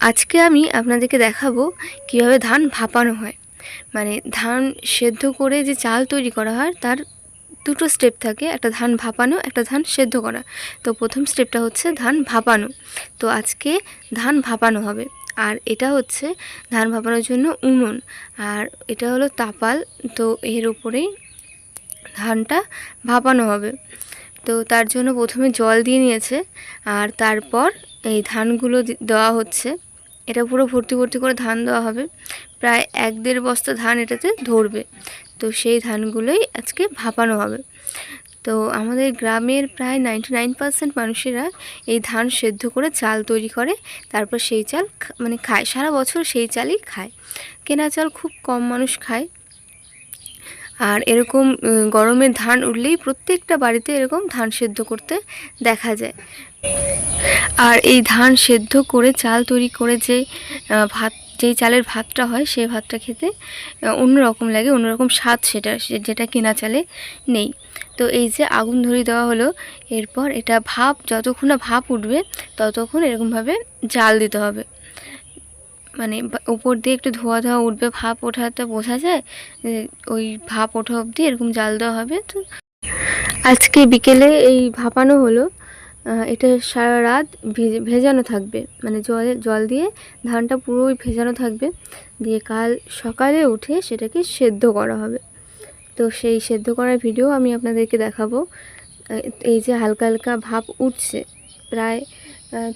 আজকে আমি আপনাদেরকে দেখাবো কীভাবে ধান ভাপানো হয়। মানে ধান সেদ্ধ করে যে চাল তৈরি করা হয়, তার দুটো স্টেপ থাকে, একটা ধান ভাপানো, একটা ধান সেদ্ধ করা। তো প্রথম স্টেপটা হচ্ছে ধান ভাপানো। তো আজকে ধান ভাপানো হবে। আর এটা হচ্ছে ধান ভাপানোর জন্য উনুন। আর এটা হলো তাপাল। তো এর উপরেই ধানটা ভাপানো হবে। তো তার জন্য প্রথমে জল দিয়ে নিয়েছে আর তারপর এই ধানগুলো দেওয়া হচ্ছে। এটা পুরো ভর্তি ভর্তি করে ধান দেওয়া হবে। প্রায় এক দেড় বস্তা ধান এটাতে ধরবে। তো সেই ধানগুলোই আজকে ভাপানো হবে। তো আমাদের গ্রামের প্রায় নাইনটি নাইন পার্সেন্ট মানুষেরা এই ধান সেদ্ধ করে চাল তৈরি করে। তারপর সেই চাল মানে খায়। সারা বছর সেই চালই খায়। কেনা চাল খুব কম মানুষ খায়। আর এরকম গরমে ধান উঠলেই প্রত্যেকটা বাড়িতে এরকম ধান সেদ্ধ করতে দেখা যায়। আর এই ধান সেদ্ধ করে চাল তৈরি করে যে ভাত, যেই চালের ভাতটা হয় সেই ভাতটা খেতে অন্যরকম লাগে, অন্যরকম স্বাদ সেটা যেটা কেনা চালে নেই। তো এই যে আগুন ধরিয়ে দেওয়া হলো, এরপর এটা ভাপ, যতক্ষণ না ভাপ উঠবে, ততক্ষণ এরকমভাবে জাল দিতে হবে। মানে উপর দিয়ে একটু ধোয়া ধোয়া উঠবে, ভাপ ওঠাতে বোঝা যায় ওই ভাপ ওঠা অবধি এরকম জাল দেওয়া হবে। তো আজকে বিকেলে এই ভাপানো হলো। এটা সারা রাত ভেজে ভেজানো থাকবে। মানে জলে জল দিয়ে ধানটা পুরোই ভেজানো থাকবে। দিয়ে কাল সকালে উঠে সেটাকে সেদ্ধ করা হবে। তো সেই সেদ্ধ করার ভিডিও আমি আপনাদেরকে দেখাবো। এই যে হালকা হালকা ভাপ উঠছে, প্রায়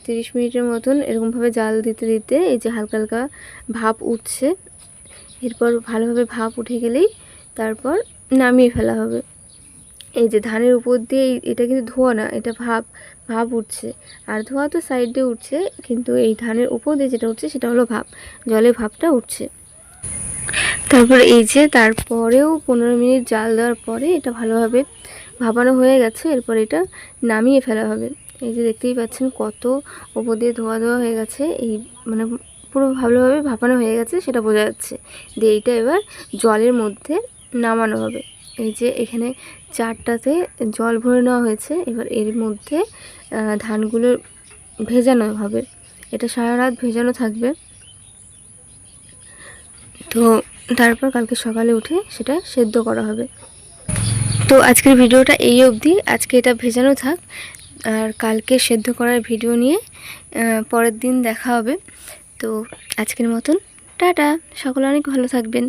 তিরিশ মিনিটের মতন এরকমভাবে জাল দিতে দিতে এই যে হালকা হালকা ভাপ উঠছে। এরপর ভালোভাবে ভাপ উঠে গেলেই তারপর নামিয়ে ফেলা হবে। এই যে ধানের উপর দিয়ে এটা কিন্তু ধোয়া না, এটা ভাপ ভাপ উঠছে। আর ধোয়া তো সাইড উঠছে, কিন্তু এই ধানের উপর দিয়ে যেটা উঠছে সেটা হলো ভাপ, জলে ভাপটা উঠছে। তারপর এই যে তারপরেও পনেরো মিনিট জাল দেওয়ার পরে এটা ভালোভাবে ভাপানো হয়ে গেছে, এরপর এটা নামিয়ে ফেলা হবে। এই যে দেখতেই পাচ্ছেন কত ওপর দিয়ে ধোয়া ধোয়া হয়ে গেছে। এই মানে পুরো ভালোভাবে ভাপানো হয়ে গেছে, সেটা বোঝা যাচ্ছে দিয়ে এইটা এবার জলের মধ্যে নামানো হবে। এই যে এখানে চারটাতে জল ভরে নেওয়া হয়েছে, এবার এর মধ্যে ধানগুলো ভেজানো হবে। এটা সারা রাত ভেজানো থাকবে। তো তারপর কালকে সকালে উঠে সেটা সেদ্ধ করা হবে। তো আজকের ভিডিওটা এই অবধি। আজকে এটা ভেজানো থাক। আর কালকে সেদ্ধ করার ভিডিও নিয়ে পরের দিন দেখা হবে। তো আজকের মতন, টাটা। সকলে অনেক ভালো থাকবেন।